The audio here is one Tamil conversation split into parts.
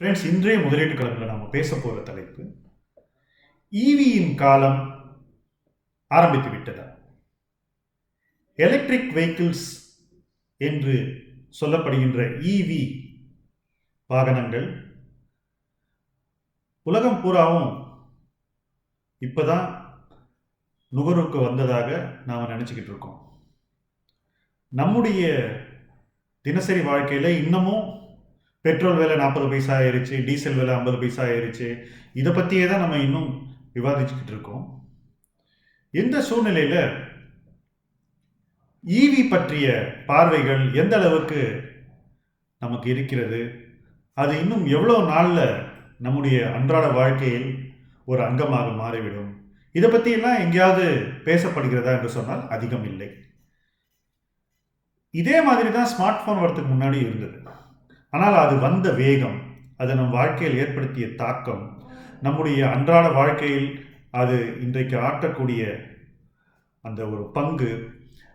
ஃப்ரெண்ட்ஸ் இன்றைய முதலீட்டு களத்தில் நாம் பேச போகிற தலைப்பு e ஈவியின் காலம் ஆரம்பித்து விட்டதா? எலக்ட்ரிக் வெஹிக்கிள்ஸ் என்று சொல்லப்படுகின்ற ஈவி வாகனங்கள் உலகம் பூராவும் இப்போதான் நுகர்வுக்கு வந்ததாக நாம் நினச்சிக்கிட்டு இருக்கோம். நம்முடைய தினசரி வாழ்க்கையில் இன்னமும் பெட்ரோல் விலை நாற்பது பைசா ஆயிடுச்சு டீசல் விலை ஐம்பது பைசா ஆயிடுச்சு இதை பற்றியே தான் நம்ம இன்னும் விவாதிச்சுக்கிட்டு இருக்கோம். இந்த சூழ்நிலையில் ஈவி பற்றிய பார்வைகள் எந்த அளவுக்கு நமக்கு இருக்கிறது? அது இன்னும் எவ்வளோ நாளில் நம்முடைய அன்றாட வாழ்க்கையில் ஒரு அங்கமாக மாறிவிடும்? இதை பற்றியெல்லாம் எங்கேயாவது பேசப்படுகிறதா என்று சொன்னால் அதிகம் இல்லை. இதே மாதிரி தான் ஸ்மார்ட் ஃபோன் வரதுக்கு முன்னாடி இருந்தது. ஆனால் அது வந்த வேகம் அது நம் வாழ்க்கையில் ஏற்படுத்திய தாக்கம். நம்முடைய அன்றாட வாழ்க்கையில் அது இன்றைக்கு ஆற்றக்கூடிய அந்த ஒரு பங்கு.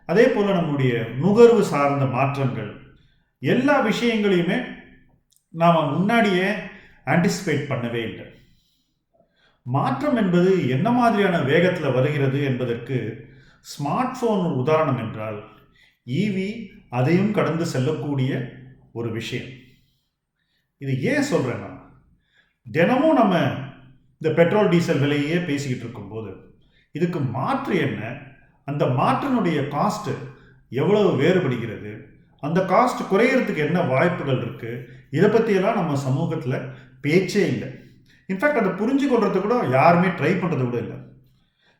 அதே போல் நம்முடைய நுகர்வு சார்ந்த மாற்றங்கள். எல்லா விஷயங்களையுமே நாம் முன்னாடியே ஆன்டிசிபேட் பண்ணவே இல்லை. மாற்றம் என்பது என்ன மாதிரியான வேகத்தில் வருகிறது என்பதற்கு ஸ்மார்ட் ஃபோன் உதாரணம் என்றால் ஈவி அதையும் கடந்து செல்லக்கூடிய ஒரு விஷயம். இது ஏன் சொல்கிறேன்னா தினமும் நம்ம இந்த பெட்ரோல் டீசல் விலையே பேசிக்கிட்டு இருக்கும்போது இதுக்கு மாற்று என்ன? அந்த மாற்றினுடைய காஸ்ட்டு எவ்வளவு வேறுபடுகிறது? அந்த காஸ்ட் குறையிறதுக்கு என்ன வாய்ப்புகள் இருக்குது இதை பற்றியெல்லாம் நம்ம சமூகத்தில் பேச்சே இல்லை. இன்ஃபேக்ட் அதை புரிஞ்சு கொள்றது கூட யாருமே ட்ரை பண்ணுறது கூட இல்லை.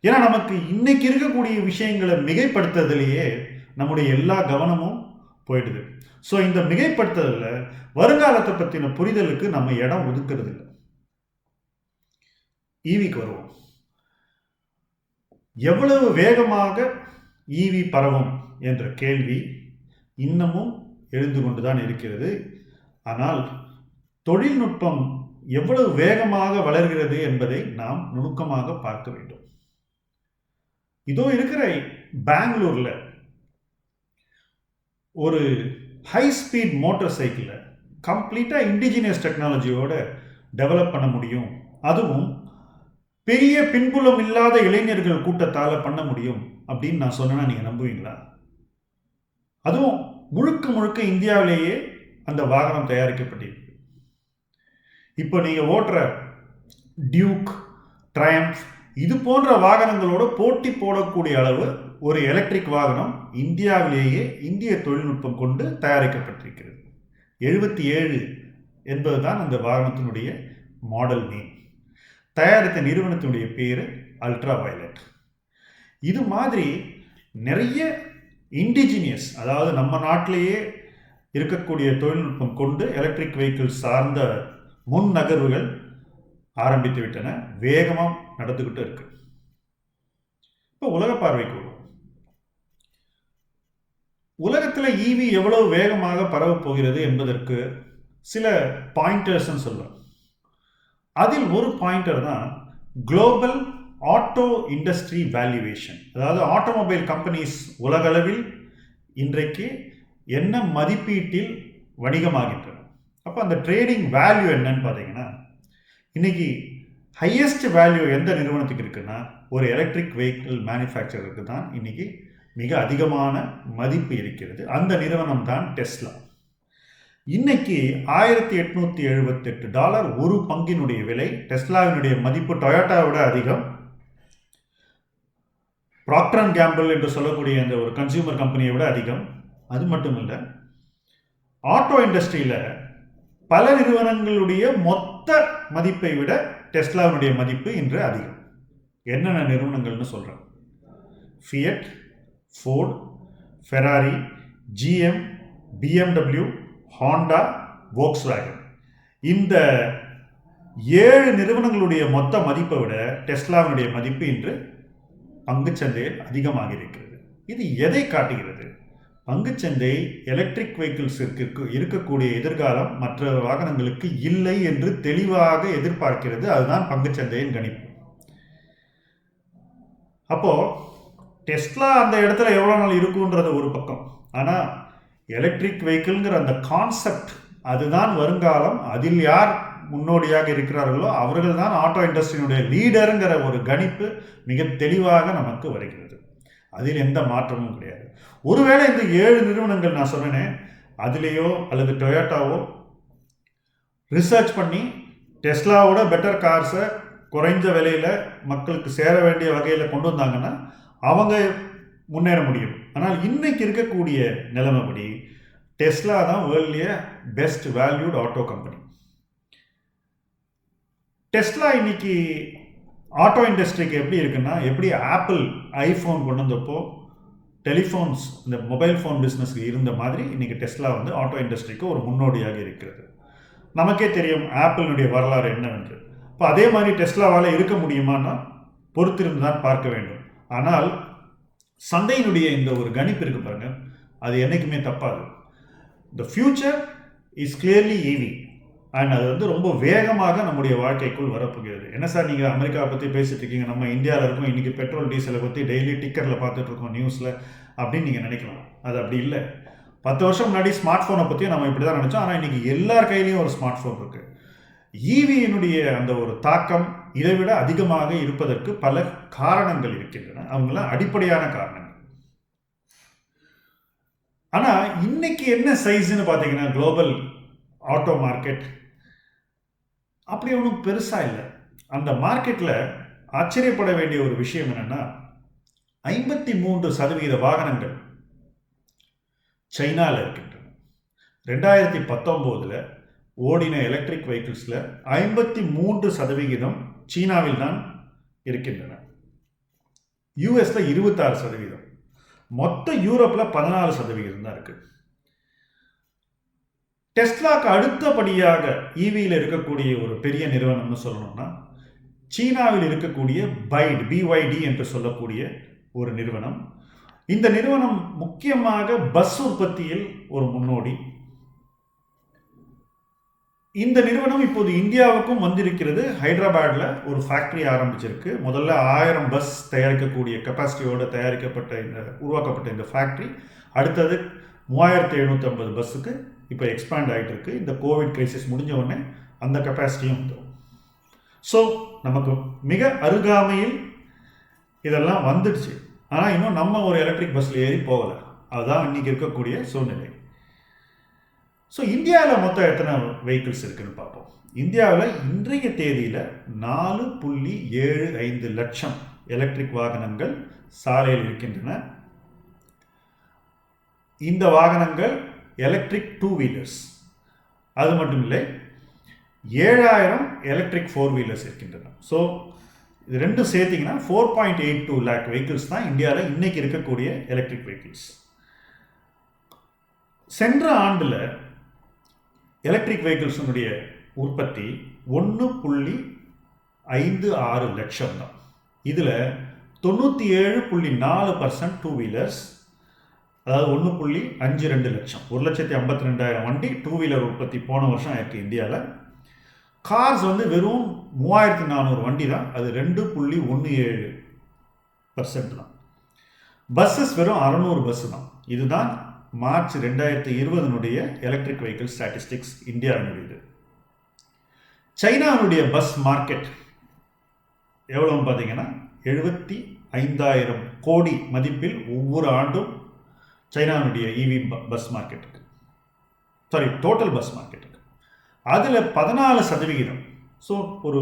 ஏன்னா நமக்கு இன்னைக்கு இருக்கக்கூடிய விஷயங்களை மிகைப்படுத்துறதுலேயே நம்முடைய எல்லா கவனமும் போயிடுது. ஸோ இந்த மிகைப்படுத்துதலில் வருங்காலத்தை பற்றின புரிதலுக்கு நம்ம இடம் ஒதுக்கிறது இல்லை. ஈவிக்கு வருவோம். எவ்வளவு வேகமாக ஈவி பரவும் என்ற கேள்வி இன்னமும் எழுந்து கொண்டுதான் இருக்கிறது. ஆனால் தொழில்நுட்பம் எவ்வளவு வேகமாக வளர்கிறது என்பதை நாம் நுணுக்கமாக பார்க்க வேண்டும். இதோ இருக்கிற பெங்களூர்ல ஒரு ஹை ஸ்பீட் மோட்டார் சைக்கிளை கம்ப்ளீட்டாக இண்டிஜினியஸ் டெக்னாலஜியோட டெவலப் பண்ண முடியும். அதுவும் பெரிய பின்புலம் இல்லாத இளைஞர்கள் கூட்டத்தால் பண்ண முடியும் அப்படின்னு நான் சொன்னேன்னா நீங்கள் நம்புவீங்களா? அதுவும் முழுக்க முழுக்க இந்தியாவிலேயே அந்த வாகனம் தயாரிக்கப்பட்டிருக்கு. இப்போ நீங்கள் ஓட்டுற டியூக் ட்ரயம்ஃப் இது போன்ற வாகனங்களோட போட்டி போடக்கூடிய அளவு ஒரு எலக்ட்ரிக் வாகனம் இந்தியாவிலேயே இந்திய தொழில்நுட்பம் கொண்டு தயாரிக்கப்பட்டிருக்கிறது. எழுபத்தி ஏழு என்பதுதான் அந்த வாகனத்தினுடைய மாடல் நேம் தயாரித்த நிறுவனத்தினுடைய பேர் அல்ட்ரா வயலட் இது மாதிரி நிறைய இண்டிஜினியஸ் அதாவது நம்ம நாட்டிலேயே இருக்கக்கூடிய தொழில்நுட்பம் கொண்டு எலக்ட்ரிக் வெஹிக்கிள் சார்ந்த முன் நகர்வுகள் ஆரம்பித்து விட்டன. வேகமாக நடந்துக்கிட்டு இருக்கு. இப்போ உலக பார்வைக்கு வருவோம் உலகத்தில் ஈவி எவ்வளவு வேகமாக பரவப் போகிறது என்பதற்கு சில பாயிண்டர்ஸ்ன்னு சொல்லுவேன் அதில் ஒரு பாயிண்டர் தான் குளோபல் ஆட்டோ இண்டஸ்ட்ரி வேல்யூவேஷன் அதாவது ஆட்டோமொபைல் கம்பெனிஸ் உலகளவில் இன்றைக்கு என்ன மதிப்பீட்டில் வணிகமாகின்றன. அப்போ அந்த ட்ரேடிங் வேல்யூ என்னன்னு பார்த்தீங்கன்னா இன்னைக்கு ஹையஸ்ட் வேல்யூ எந்த நிறுவனத்துக்கு இருக்குன்னா ஒரு எலக்ட்ரிக் வெஹிக்கிள் மேனுஃபேக்சரருக்கு தான் இன்றைக்கி மிக அதிகமான மதிப்பு இருக்கிறது. அந்த நிறுவனம் தான் டெஸ்லா. இன்னைக்கு ஆயிரத்தி எட்நூத்தி எழுபத்தெட்டு டாலர் ஒரு பங்கினுடைய விலை டெஸ்லாவினுடைய மதிப்பு டொயோட்டாவோட அதிகம். ப்ராக்டர் கேம்பிள் என்று சொல்லக்கூடிய அந்த ஒரு கன்சியூமர் கம்பெனியை விட அதிகம். அது மட்டும் இல்லை ஆட்டோ இண்டஸ்ட்ரியில் பல நிறுவனங்களுடைய மொத்த மதிப்பை விட டெஸ்லாவினுடைய மதிப்பு இன்று அதிகம். என்னென்ன நிறுவனங்கள்னு சொல்கிறேன் Fiat Ford Ferrari GM BMW Honda Volkswagen இந்த ஏழு நிறுவனங்களுடைய மொத்த மதிப்பை விட டெஸ்லாவினுடைய மதிப்பு இன்று பங்குச்சந்தையில் அதிகமாக இருக்கிறது. இது எதை காட்டுகிறது? பங்குச்சந்தை எலக்ட்ரிக் வெஹிக்கிள்ஸிற்கு இருக்கக்கூடிய எதிர்காலம் மற்ற வாகனங்களுக்கு இல்லை என்று தெளிவாக எதிர்பார்க்கிறது. அதுதான் பங்குச்சந்தையின் கணிப்பு. அப்போது டெஸ்லா அந்த இடத்துல எவ்வளோ நாள் இருக்குன்றது ஒரு பக்கம். ஆனால் எலக்ட்ரிக் வெஹிக்கிள்ங்கிற அந்த கான்செப்ட் அதுதான் வருங்காலம். அதில் யார் முன்னோடியாக இருக்கிறார்களோ அவர்கள் தான் ஆட்டோ இண்டஸ்ட்ரியினுடைய லீடருங்கிற ஒரு கணிப்பு மிக தெளிவாக நமக்கு வருகிறது. அதில் எந்த மாற்றமும் கிடையாது. ஒருவேளை இந்த ஏழு நிறுவனங்கள் நான் சொன்னேனே அதுலேயோ அல்லது டொயோட்டாவோ ரிசர்ச் பண்ணி டெஸ்லாவோட பெட்டர் கார்ஸை குறைஞ்ச விலையில் மக்களுக்கு சேர வேண்டிய வகையில் கொண்டு வந்தாங்கன்னா அவங்க முன்னேற முடியும். ஆனால் இன்னைக்கு இருக்கக்கூடிய நிலைமைப்படி டெஸ்லா தான் வேர்ல்ட்லேயே best valued auto company Tesla இன்னைக்கு ஆட்டோ இண்டஸ்ட்ரிக்கு எப்படி இருக்குன்னா எப்படி ஆப்பிள் ஐஃபோன் கொண்டு வந்தப்போ டெலிஃபோன்ஸ் இந்த மொபைல் ஃபோன் பிஸ்னஸ்க்கு இருந்த மாதிரி இன்னைக்கு டெஸ்லா வந்து ஆட்டோ இண்டஸ்ட்ரிக்கு ஒரு முன்னோடியாக இருக்கிறது. நமக்கே தெரியும் ஆப்பிளினுடைய வரலாறு என்னவென்று. இப்போ அதே மாதிரி டெஸ்லாவால் இருக்க முடியுமான்னா பொறுத்திருந்து தான் பார்க்க வேண்டும். ஆனால் சந்தையினுடைய இந்த ஒரு கணிப்பு இருக்கு பாருங்க. அது என்றைக்குமே தப்பாது. The future is clearly EV and அது வந்து ரொம்ப வேகமாக நம்முடைய வாழ்க்கைக்குள் வரப்போகிறது. என்ன சார் நீங்கள் அமெரிக்காவை பற்றி பேசிட்டு இருக்கீங்க? நம்ம இந்தியாவில் இருக்கோம். இன்றைக்கி பெட்ரோல் டீசலை பற்றி டெய்லி டிக்கரில் பார்த்துட்டு இருக்கோம் நியூஸில் அப்படின்னு நீங்கள் நினைக்கலாம். அது அப்படி இல்லை. பத்து வருஷம் முன்னாடி ஸ்மார்ட் ஃபோனை பற்றியும் நம்ம இப்படி தான் நினச்சோம். ஆனால் இன்றைக்கி எல்லார் கையிலையும் ஒரு ஸ்மார்ட் ஃபோன் இருக்குது ஈவியினுடைய அந்த ஒரு தாக்கம் இதை விட அதிகமாக இருப்பதற்கு பல காரணங்கள் இருக்கின்றன. அவங்களாம் அடிப்படையான காரணங்கள். ஆனால் இன்னைக்கு என்ன சைஸ்ன்னு பார்த்தீங்கன்னா குளோபல் ஆட்டோ மார்க்கெட் அப்படி ஒன்றும் பெருசாக இல்லை. அந்த மார்க்கெட்டில் ஆச்சரியப்பட வேண்டிய ஒரு விஷயம் என்னென்னா ஐம்பத்தி மூன்று சதவீத வாகனங்கள் சைனாவில் இருக்கின்றன. ரெண்டாயிரத்தி பத்தொம்போதில் ஓடின எலக்ட்ரிக் வெஹிக்கிள்ஸில் ஐம்பத்தி மூன்று சதவிகிதம் சீனாவில் தான் இருக்கின்றன யூஎஸில் இருபத்தாறு சதவீதம் மொத்த யூரோப்பில் பதினாலு சதவிகிதம் தான் இருக்குது டெஸ்லாக்கு அடுத்தபடியாக ஈவியில் இருக்கக்கூடிய ஒரு பெரிய நிறுவனம்னு சொல்லணும்னா சீனாவில் இருக்கக்கூடிய பைட் பிஒய்டி என்று சொல்லக்கூடிய ஒரு நிறுவனம். இந்த நிறுவனம் முக்கியமாக பஸ் உற்பத்தியில் ஒரு முன்னோடி. இந்த நிறுவனம் இப்போது இந்தியாவுக்கும் வந்திருக்கிறது. ஹைதராபாடில் ஒரு ஃபேக்ட்ரி ஆரம்பிச்சிருக்கு. முதல்ல ஆயிரம் பஸ் தயாரிக்கக்கூடிய கெப்பாசிட்டியோடு தயாரிக்கப்பட்ட இந்த உருவாக்கப்பட்ட இந்த ஃபேக்ட்ரி அடுத்தது மூவாயிரத்தி எழுநூற்றம்பது பஸ்ஸுக்கு இப்போ எக்ஸ்பேண்ட் ஆகிட்டு இருக்கு இந்த கோவிட் கிரைசிஸ் முடிஞ்ச உடனே அந்த கெப்பாசிட்டியும் வந்துடும் ஸோ நமக்கு மிக அருகாமையில் இதெல்லாம் வந்துடுச்சு. ஆனால் இன்னும் நம்ம ஒரு எலக்ட்ரிக் பஸ்ஸில் ஏறி போகலை. அதுதான் இன்றைக்கி இருக்கக்கூடிய சூழ்நிலை. ஸோ இந்தியாவில் மொத்தம் எத்தனை வெஹிக்கிள்ஸ் இருக்குன்னு பார்ப்போம். இந்தியாவில் இன்றைய தேதியில் நாலு புள்ளி ஏழு ஐந்து லட்சம் எலக்ட்ரிக் வாகனங்கள் சாலையில் இருக்கின்றன. இந்த வாகனங்கள் எலக்ட்ரிக் டூ வீலர்ஸ் அது மட்டும் இல்லை ஏழாயிரம் எலக்ட்ரிக் ஃபோர் வீலர்ஸ் இருக்கின்றன. ஸோ இது ரெண்டும் சேர்த்திங்கன்னா four point eight two lakh vehicles தான் இந்தியாவில் இன்றைக்கி இருக்கக்கூடிய எலக்ட்ரிக் வெஹிக்கிள்ஸ் சென்ற ஆண்டில் எலக்ட்ரிக் வெஹிக்கிள்ஸினுடைய உற்பத்தி ஒன்று புள்ளி ஐந்து ஆறு லட்சம் தான். இதில் தொண்ணூற்றி ஏழு புள்ளி நாலு பர்சன்ட் டூ வீலர்ஸ் அதாவது ஒன்று புள்ளி அஞ்சு ரெண்டு லட்சம். ஒரு லட்சத்தி ஐம்பத்தி ரெண்டாயிரம் வண்டி டூ வீலர் உற்பத்தி போன வருஷம் ஆயிருக்கு இந்தியாவில் கார்ஸ் வந்து வெறும் மூவாயிரத்தி நானூறு வண்டி தான் அது ரெண்டு புள்ளி ஒன்று ஏழு பர்சன்ட் தான். பஸ்ஸஸ் வெறும் அறநூறு பஸ்ஸு தான். இதுதான் மார்ச் ரெண்டாயிரத்தி இருபதனுடைய எலக்ட்ரிக் வெஹிக்கிள் ஸ்டாட்டிஸ்டிக்ஸ் இந்தியாவினுடையது. சைனாவுடைய பஸ் மார்க்கெட் எவ்வளோன்னு பார்த்தீங்கன்னா எழுபத்தி ஐந்தாயிரம் கோடி மதிப்பில் ஒவ்வொரு ஆண்டும் சைனாவுடைய EV bus market sorry total bus மார்க்கெட்டுக்கு அதில் பதினாலு சதவிகிதம். ஸோ ஒரு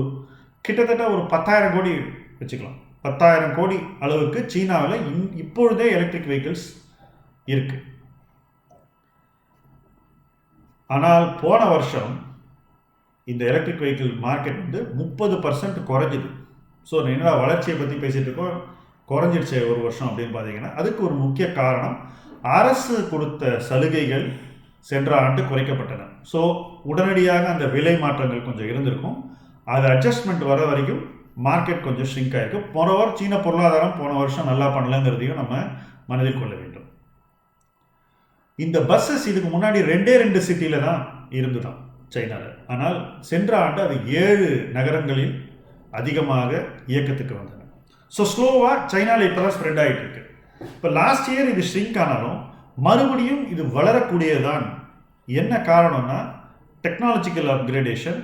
கிட்டத்தட்ட ஒரு பத்தாயிரம் கோடி வச்சுக்கலாம். பத்தாயிரம் கோடி அளவுக்கு சீனாவில் இன் இப்பொழுதே எலக்ட்ரிக் வெஹிக்கிள்ஸ் இருக்குது ஆனால் போன வருஷம் இந்த எலக்ட்ரிக் வெஹிக்கிள் மார்க்கெட் வந்து முப்பது பர்சன்ட் குறைஞ்சிது. ஸோ என்னடா வளர்ச்சியை பற்றி பேசிகிட்டு இருக்கோம். குறைஞ்சிடுச்சு ஒரு வருஷம் அப்படின்னு பார்த்தீங்கன்னா அதுக்கு ஒரு முக்கிய காரணம் அரசு கொடுத்த சலுகைகள் சென்ற ஆண்டு குறைக்கப்பட்டன. ஸோ உடனடியாக அந்த விலை மாற்றங்கள் கொஞ்சம் இருந்திருக்கும். அது அட்ஜஸ்ட்மெண்ட் வர வரைக்கும் மார்க்கெட் கொஞ்சம் ஷ்ரிங்க் ஆகிருக்கு வாரம் சீன பொருளாதாரம் போன வருஷம் நல்லா பண்ணலங்கிறதையும் நம்ம மனதில் கொள்ள வேண்டும். இந்த பஸ்ஸஸ் இதுக்கு முன்னாடி ரெண்டே ரெண்டு சிட்டியில் தான் இருந்துதான் சைனாவில் ஆனால் சென்ற ஆண்டு அது ஏழு நகரங்களில் அதிகமாக இயக்கத்துக்கு வந்தன ஸோ ஸ்லோவாக சைனாவில் இப்போ தான் ஸ்ப்ரெட் ஆகிட்டு இருக்கு. இப்போ லாஸ்ட் இயர் இது ஷ்ரிங்க் ஆனாலும் மறுபடியும் இது வளரக்கூடியதுதான். என்ன காரணம்னா டெக்னாலஜிக்கல் அப்கிரேடேஷன்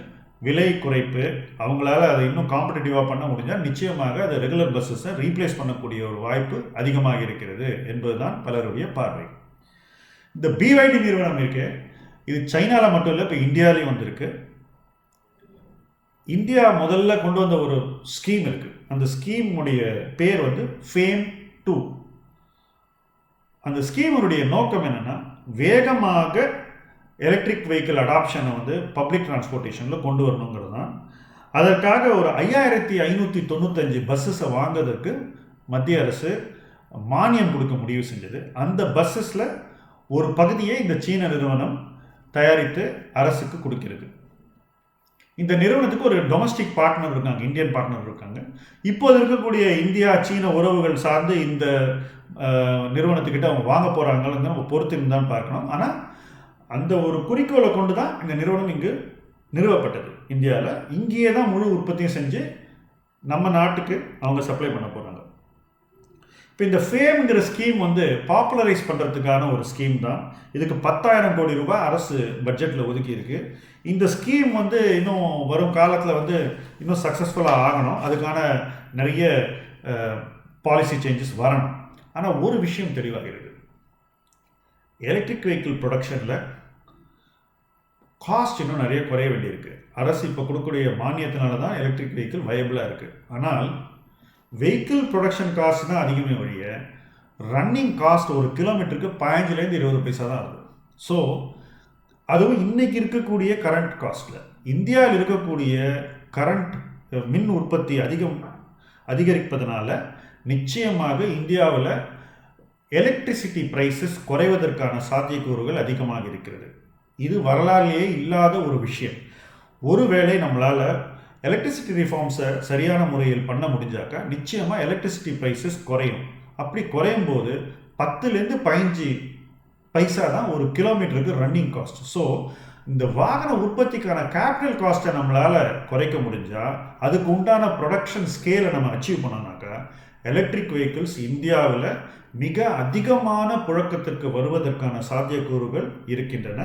விலை குறைப்பு அவங்களால அதை இன்னும் காம்படிட்டிவாக பண்ண முடிஞ்சால் நிச்சயமாக அது ரெகுலர் பஸ்ஸஸை ரீப்ளேஸ் பண்ணக்கூடிய ஒரு வாய்ப்பு அதிகமாக இருக்கிறது என்பதுதான் பலருடைய பார்வை. இந்த பிவைடி நிறுவனம் இருக்கு. இது சைனாவில் மட்டும் இல்லை இப்போ இந்தியாவிலையும் வந்திருக்கு. இந்தியா முதல்ல கொண்டு வந்த ஒரு ஸ்கீம் இருக்கு. அந்த ஸ்கீமுடைய பேர் வந்து ஃபேம் டூ அந்த ஸ்கீமுடைய நோக்கம் என்னன்னா வேகமாக எலக்ட்ரிக் வெஹிக்கிள் அடாப்ஷனை வந்து பப்ளிக் டிரான்ஸ்போர்ட்டேஷனில் கொண்டு வரணுங்கிறது தான். அதற்காக ஒரு ஐயாயிரத்தி ஐநூற்றி தொண்ணூத்தஞ்சு பஸ்ஸஸை வாங்குறதுக்கு மத்திய அரசு மானியம் கொடுக்க முடிவு செஞ்சது. அந்த பஸ்ஸஸில் ஒரு பகுதியை இந்த சீன நிறுவனம் தயாரித்து அரசுக்கு கொடுக்கிறது. இந்த நிறுவனத்துக்கு ஒரு டொமஸ்டிக் பார்ட்னர் இருக்காங்க இந்தியன் பார்ட்னர் இருக்காங்க. இப்போது இருக்கக்கூடிய இந்தியா சீன உறவுகள் சார்ந்து இந்த நிறுவனத்துக்கிட்ட அவங்க வாங்க போகிறாங்கன்னு நம்ம பொறுத்து பார்க்கணும் ஆனால் அந்த ஒரு குறிக்கோளை கொண்டு தான் இந்த நிறுவனம் இங்கு நிறுவப்பட்டது. இந்தியாவில் இங்கேயே தான் முழு உற்பத்தியும் செஞ்சு நம்ம நாட்டுக்கு அவங்க சப்ளை பண்ண போகிறாங்க இப்போ இந்த ஃபேம்ங்கிற ஸ்கீம் வந்து பாப்புலரைஸ் பண்ணுறதுக்கான ஒரு ஸ்கீம் தான். இதுக்கு பத்தாயிரம் கோடி ரூபாய் அரசு பட்ஜெட்டில் ஒதுக்கியிருக்கு இந்த ஸ்கீம் வந்து இன்னும் வரும் காலத்தில் வந்து இன்னும் சக்ஸஸ்ஃபுல்லாக ஆகணும். அதுக்கான நிறைய பாலிசி சேஞ்சஸ் வரணும். ஆனால் ஒரு விஷயம் தெளிவாகிறது. எலக்ட்ரிக் வெஹிக்கிள் ப்ரொடக்ஷனில் காஸ்ட் இன்னும் நிறைய குறைய வேண்டியிருக்கு. அரசு இப்போ கொடுக்கக்கூடிய மானியத்தினால தான் எலக்ட்ரிக் வெஹிக்கிள் வயபிளாக இருக்குது ஆனால் வெஹிக்கிள் ப்ரொடக்ஷன் காஸ்ட் தான் அதிகமே ஒழிய ரன்னிங் காஸ்ட் ஒரு கிலோமீட்டருக்கு பதினஞ்சுலேருந்து இருபது பைசா தான் ஆகுது. ஸோ அதுவும் இன்னைக்கு இருக்கக்கூடிய கரண்ட் காஸ்ட்டில் இந்தியாவில் இருக்கக்கூடிய கரண்ட் மின் உற்பத்தி அதிகம் அதிகரிப்பதனால நிச்சயமாக இந்தியாவில் எலக்ட்ரிசிட்டி ப்ரைஸஸ் குறைவதற்கான சாத்தியக்கூறுகள் அதிகமாக இருக்கிறது. இது வரலாறுலேயே இல்லாத ஒரு விஷயம். ஒருவேளை நம்மளால் எலக்ட்ரிசிட்டி ரிஃபார்ம்ஸை சரியான முறையில் பண்ண முடிஞ்சாக்கா நிச்சயமாக எலக்ட்ரிசிட்டி ப்ரைஸஸ் குறையும். அப்படி குறையும் போது பத்துலேருந்து பதினஞ்சு பைசா தான் ஒரு கிலோமீட்டருக்கு ரன்னிங் காஸ்ட் ஸோ இந்த வாகன உற்பத்திக்கான கேபிட்டல் காஸ்ட்டை நம்மளால் குறைக்க முடிஞ்சால் அதுக்கு உண்டான ப்ரொடக்ஷன் ஸ்கேலை நம்ம அச்சீவ் பண்ணோம்னாக்கா எலக்ட்ரிக் வெஹிக்கிள்ஸ் இந்தியாவில் மிக அதிகமான புழக்கத்திற்கு வருவதற்கான சாத்தியக்கூறுகள் இருக்கின்றன.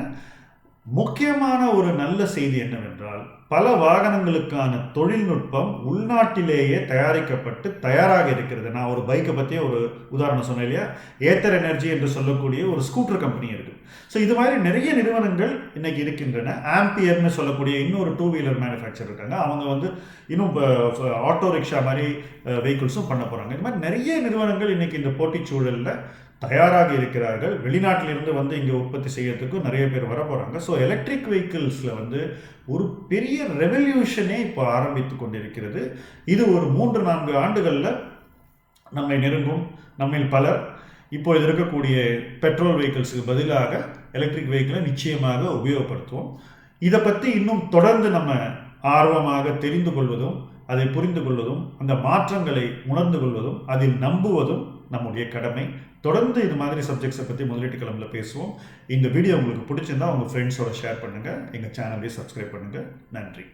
முக்கியமான ஒரு நல்ல செய்தி என்னவென்றால் பல வாகனங்களுக்கான தொழில்நுட்பம் உள்நாட்டிலேயே தயாரிக்கப்பட்டு தயாராக இருக்கிறது. நான் ஒரு பைக்கை பற்றி ஒரு உதாரணம் சொன்னேன் இல்லையா? ஏத்தர் எனர்ஜி என்று சொல்லக்கூடிய ஒரு ஸ்கூட்டர் கம்பெனி இருக்குது. ஸோ இது மாதிரி நிறைய நிறுவனங்கள் இன்னைக்கு இருக்கின்றன. ஆம்பியர்னு சொல்லக்கூடிய இன்னொரு டூ வீலர் மேனுஃபேக்சர் இருக்காங்க. அவங்க வந்து இன்னும் ஆட்டோ ரிக்ஷா மாதிரி வெஹிக்கிள்ஸும் பண்ண போகிறாங்க இது மாதிரி நிறைய நிறுவனங்கள் இன்னைக்கு இந்த போட்டிச் சூழலில் தயாராக இருக்கிறார்கள். வெளிநாட்டிலிருந்து வந்து இங்கே உற்பத்தி செய்யறதுக்கும் நிறைய பேர் வர போகிறாங்க ஸோ எலக்ட்ரிக் வெஹிக்கிள்ஸில் வந்து ஒரு பெரிய ரெவல்யூஷனே இப்போ ஆரம்பித்து கொண்டிருக்கிறது. இது ஒரு மூன்று நான்கு ஆண்டுகளில் நம்மை நெருங்கும் நம்மில் பலர். இப்பொழுது இருக்கக்கூடிய பெட்ரோல் வெஹிக்கிள்ஸுக்கு பதிலாக எலக்ட்ரிக் வெஹிக்கிளை நிச்சயமாக உபயோகப்படுத்துவோம். இதை பற்றி இன்னும் தொடர்ந்து நம்ம ஆர்வமாக தெரிந்து கொள்வதும் அதை புரிந்து கொள்வதும் அந்த மாற்றங்களை உணர்ந்து கொள்வதும் அதில் நம்புவதும் நம்முடைய கடமை. தொடர்ந்து இது மாதிரி சப்ஜெக்ட்ஸை பற்றி முதலீட்டு கிளம்பில் பேசுவோம். இந்த வீடியோ உங்களுக்கு பிடிச்சிருந்தா உங்கள் ஃப்ரெண்ட்ஸோட ஷேர் பண்ணுங்கள் எங்கள் சேனலையும் சப்ஸ்கிரைப் பண்ணுங்கள் நன்றி.